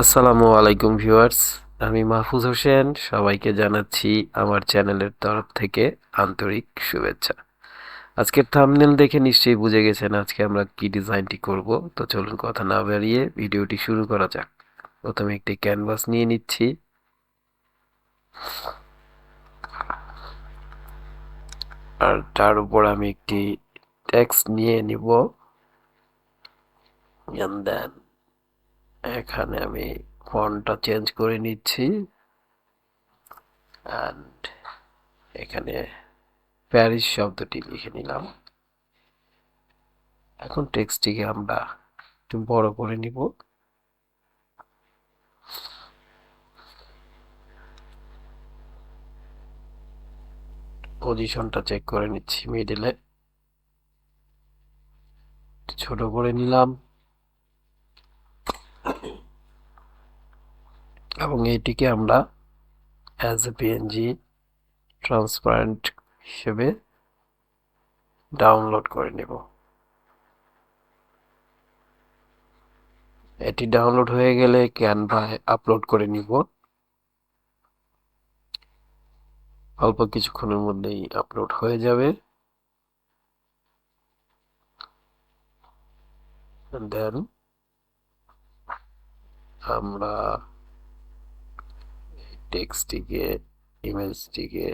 আসসালামু আলাইকুম ভিউয়ার্স, আমি মাহফুজ হোসেন, সবাইকে জানাচ্ছি আমার চ্যানেলের তরফ থেকে আন্তরিক শুভেচ্ছা। আজকের থামনেল দেখে নিশ্চয়ই বুঝে গেছেন আজকে আমরা কি ডিজাইনটি করব। তো চলুন কথা না বাড়িয়ে ভিডিওটি শুরু করা যাক। প্রথমে একটি ক্যানভাস নিয়ে নিচ্ছি। আর তার উপর আমি একটি টেক্সট নিয়ে নিব। Then এখানে আমি ফন্টটা চেঞ্জ করে নিচ্ছি। অ্যান্ড এখানে প্যারিস শব্দটি লিখে নিলাম। এখন টেক্সটটিকে আমরা একটু বড় করে নিব। পজিশনটা চেক করে নিচ্ছি মিডিলে ছোট করে নিলাম। এবং এটিকে আমরা অ্যাজ এ পিএনজি ট্রান্সপারেন্ট হিসেবে ডাউনলোড করে নেব। এটি ডাউনলোড হয়ে গেলে ক্যানভায় আপলোড করে নিব। অল্প কিছুক্ষণের মধ্যেই আপলোড হয়ে যাবে। দেন আমরা টেক্সটটিকে ইমেজটিকে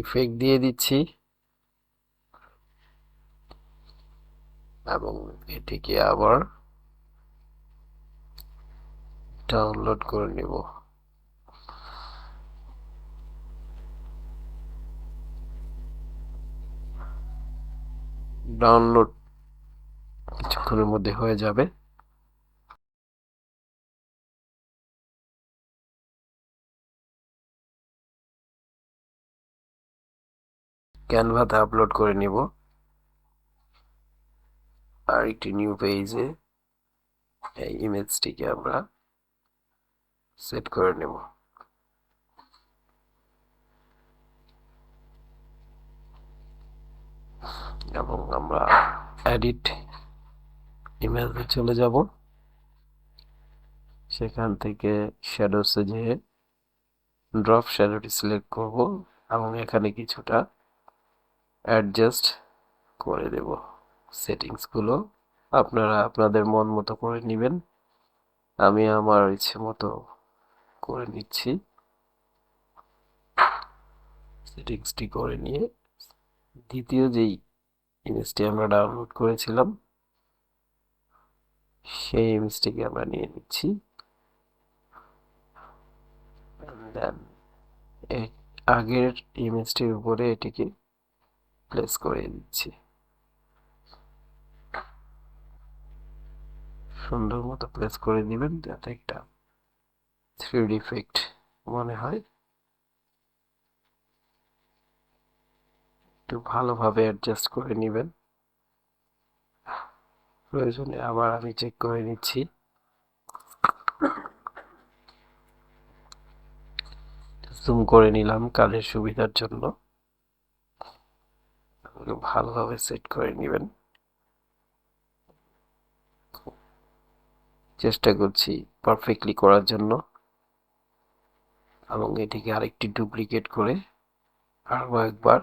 ইফেক্ট দিয়ে দিচ্ছি এবং এটিকে আবার ডাউনলোড করে নেব। ডাউনলোড কিছুক্ষণের মধ্যে হয়ে যাবে। ক্যানভাতে আপলোড করে নিব। আর একটি নিউ পেজে এই ইমেজটিকে আমরা সেট করে নেব। এবং আমরা এডিট ইমেজে চলে যাব। সেখান থেকে শ্যাডোসে যেয়ে ড্রপ শ্যাডোটি সিলেক্ট করব এবং এখানে কিছুটা অ্যাডজাস্ট করে দেব। সেটিংসগুলো আপনারা আপনাদের মন মতো করে নেবেন। আমি আমার ইচ্ছে মতো করে নিচ্ছি। সেটিংসটি করে নিয়ে দ্বিতীয় যেই ইমেজটি আমরা ডাউনলোড করেছিলাম, সেই ইমেজটিকে আমরা নিয়ে নিচ্ছি। দেন আগের ইমেজটির উপরে এটিকে প্লেস করে দিচ্ছি। সুন্দর মতো প্লেস করে দিবেন যাতে একটা থ্রি ইফেক্ট মনে হয়। একটু ভালোভাবে অ্যাডজাস্ট করে নেবেন। প্রয়োজনে আবার আমি চেক করে নিচ্ছি। জুম করে নিলাম কাজের সুবিধার জন্য। ভালোভাবে সেট করে নেবেন। চেষ্টা করছি পারফেক্টলি করার জন্য। এবং এটিকে আরেকটি ডুপ্লিকেট করে আরও একবার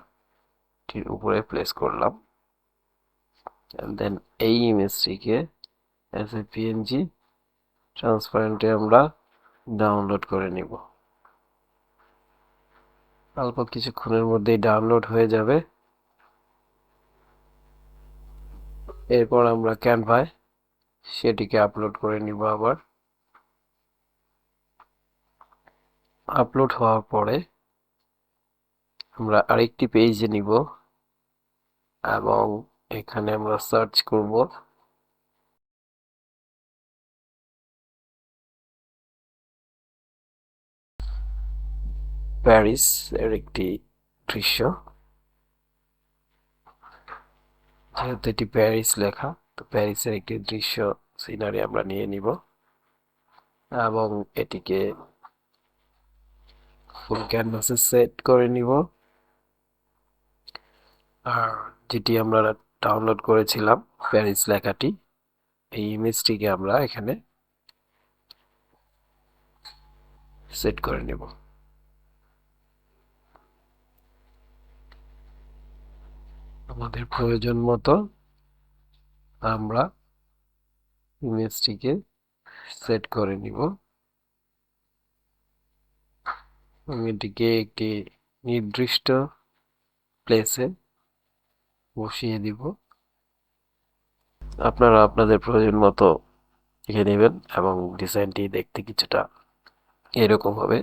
এটির উপরে প্লেস করলাম। দেন এই ইমেজটিকে অ্যাজ এ পিএনজি ট্রান্সপারেন্টে আমরা ডাউনলোড করে নিব। অল্প কিছুক্ষণের মধ্যেই ডাউনলোড হয়ে যাবে। এরপর আমরা ক্যানভায় সেটিকে আপলোড করে নিব আবার। আপলোড হওয়ার পরে আমরা আরেকটি পেজে নিব এবং এখানে আমরা সার্চ করব। প্যারিস এর একটি দৃশ্য। যেহেতু এটি প্যারিস লেখা, তো প্যারিসের একটি দৃশ্য সিনারি আমরা নিয়ে নিব। এবং এটিকে ফুল ক্যানভাসে সেট করে নিব। আর যেটি আমরা ডাউনলোড করেছিলাম, প্যারিস লেখাটি, এই ইমেজটিকে আমরা এখানে সেট করে নেব। আমাদের প্রয়োজন মতো আমরা ইমেজটিকে সেট করে নিব। এবং এটিকে একটি নির্দিষ্ট প্লেসে বসিয়ে দিব। আপনারা আপনাদের প্রয়োজন মতো লিখে নেবেন এবং ডিজাইনটি দেখতে কিছুটা এরকম হবে।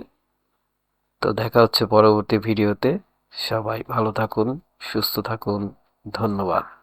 তো দেখা হচ্ছে পরবর্তী ভিডিওতে। সবাই ভালো থাকুন, সুস্থ থাকুন। ধন্যবাদ।